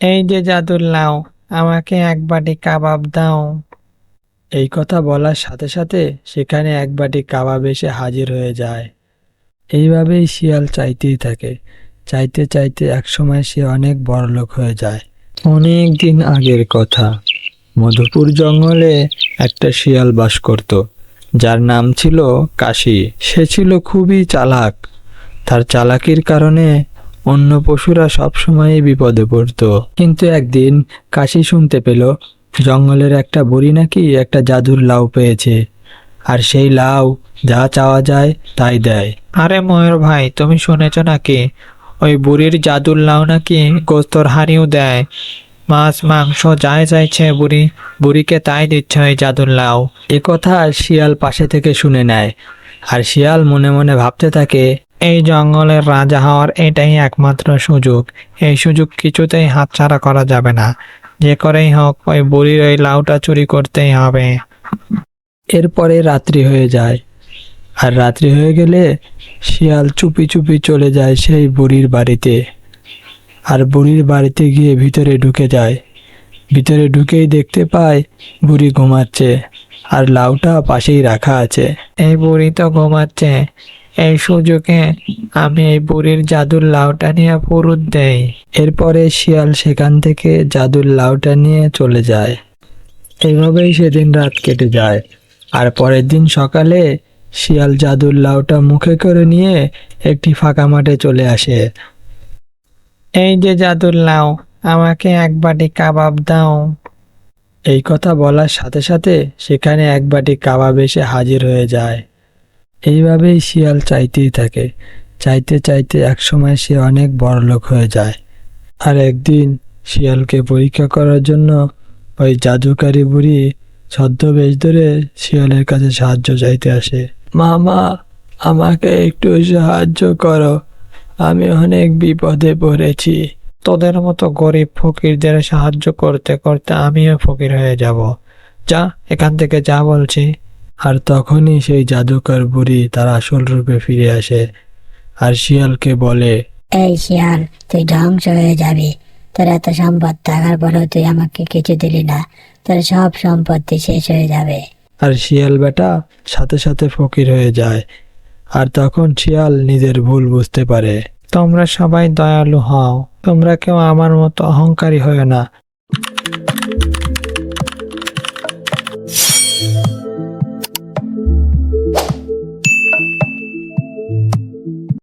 এই যে জাদুর লাউ, আমাকে এক বাটি কাবাব দাও। এই কথা বলার সাথে সাথে সেখানে এক বাটি কাবাব এসে হাজির হয়ে যায়। এইভাবেই শিয়াল চাইতেই থাকে। চাইতে চাইতে একসময় সে অনেক বড়লোক হয়ে যায়। অনেক দিন আগের কথা। মধুপুর জঙ্গলে একটা শিয়াল বাস করত। যার নাম ছিল কাশি। সে ছিল খুবই চালাক। তার চালাকির কারণে অন্য পশুরা সবসময়ই বিপদে পড়তো। কিন্তু একদিন কাশি শুনতে পেল জঙ্গলের একটা বুড়ি নাকি একটা জাদুর লাউ পেয়েছে। আর সেই লাউ যা চাওয়া যায় তাই দেয়। আরে ময়ূর ভাই তুমি শুনেছ নাকি? ওই বুড়ির জাদুর লাউ নাকি গোস্তর হারিও দেয়। মাছ মাংস যাই চাইছে বুড়ি বুড়িকে তাই দিচ্ছে ওই জাদুর লাউ। এ কথা শিয়াল পাশে থেকে শুনে নেয়। আর শিয়াল মনে মনে ভাবতে থাকে এই জঙ্গলের রাজা হওয়ার এটাই একমাত্র সুযোগ। এই সুযোগ কিছুতেই হাতছাড়া করা যাবে না। যে করেই হোক, ওই বুড়ির ওই লাউটা চুরি করতেই হবে। এরপরে রাত্রি হয়ে যায়। আর রাত্রি হয়ে গেলে শিয়াল চুপি চুপি চলে যায় সেই বুড়ির বাড়িতে। আর বুড়ির বাড়িতে গিয়ে ভিতরে ঢুকে যায়। ভিতরে ঢুকেই দেখতে পায় বুড়ি ঘুমাচ্ছে। আর লাউটা পাশেই রাখা আছে। এই বুড়ি তো ঘুমাচ্ছে। এই সুযোগে আমি এই বুড়ির জাদুর লাউটা নিয়ে পুরুত দেই। এরপরে শিয়াল সেখান থেকে জাদুর লাউটা নিয়ে চলে যায়। এইভাবেই সেদিন রাত কেটে যায়। আর পরের দিন সকালে শিয়াল জাদুর লাউটা মুখে করে নিয়ে একটি ফাঁকা মাঠে চলে আসে। এই যে জাদুর লাউ, আমাকে এক বাটি কাবাব দাও। এই কথা বলার সাথে সাথে সেখানে এক বাটি কাবাব এসে হাজির হয়ে যায়। এইভাবেই শিয়াল চাইতেই থাকে। চাইতে চাইতে একসময় সে অনেক বড়লোক হয়ে যায়। আর একদিন শিয়ালকে পরীক্ষা করার জন্য ওই জাদুকারী বুড়ি ছদ্মবেশ ধরে শিয়ালের কাছে সাহায্য চাইতে আসে। মামা, আমাকে একটু সাহায্য করো। আমি অনেক বিপদে পড়েছি। তোদের মতো গরিব ফকিরদের সাহায্য করতে করতে আমিও ফকির হয়ে যাব। যা, এখান থেকে যা বলছি। আর তখনই সেই জাদুকর বুড়ি তার আসল রূপে ফিরে আসে। আর শিয়ালকে বলে এই শিয়াল তুই ধ্বংস হয়ে যাবি। তোর এত সম্পদ থাকার পরেও তুই আমাকে কিছু দিলি না। তোর সব সম্পত্তি শেষ হয়ে যাবে। আর শিয়াল বেটা সাথে সাথে ফকির হয়ে যায়। আর তখন শিয়াল নিজের ভুল বুঝতে পারে। তোমরা সবাই দয়ালু হও। তোমরা কেউ আমার মতো অহংকারী হও না।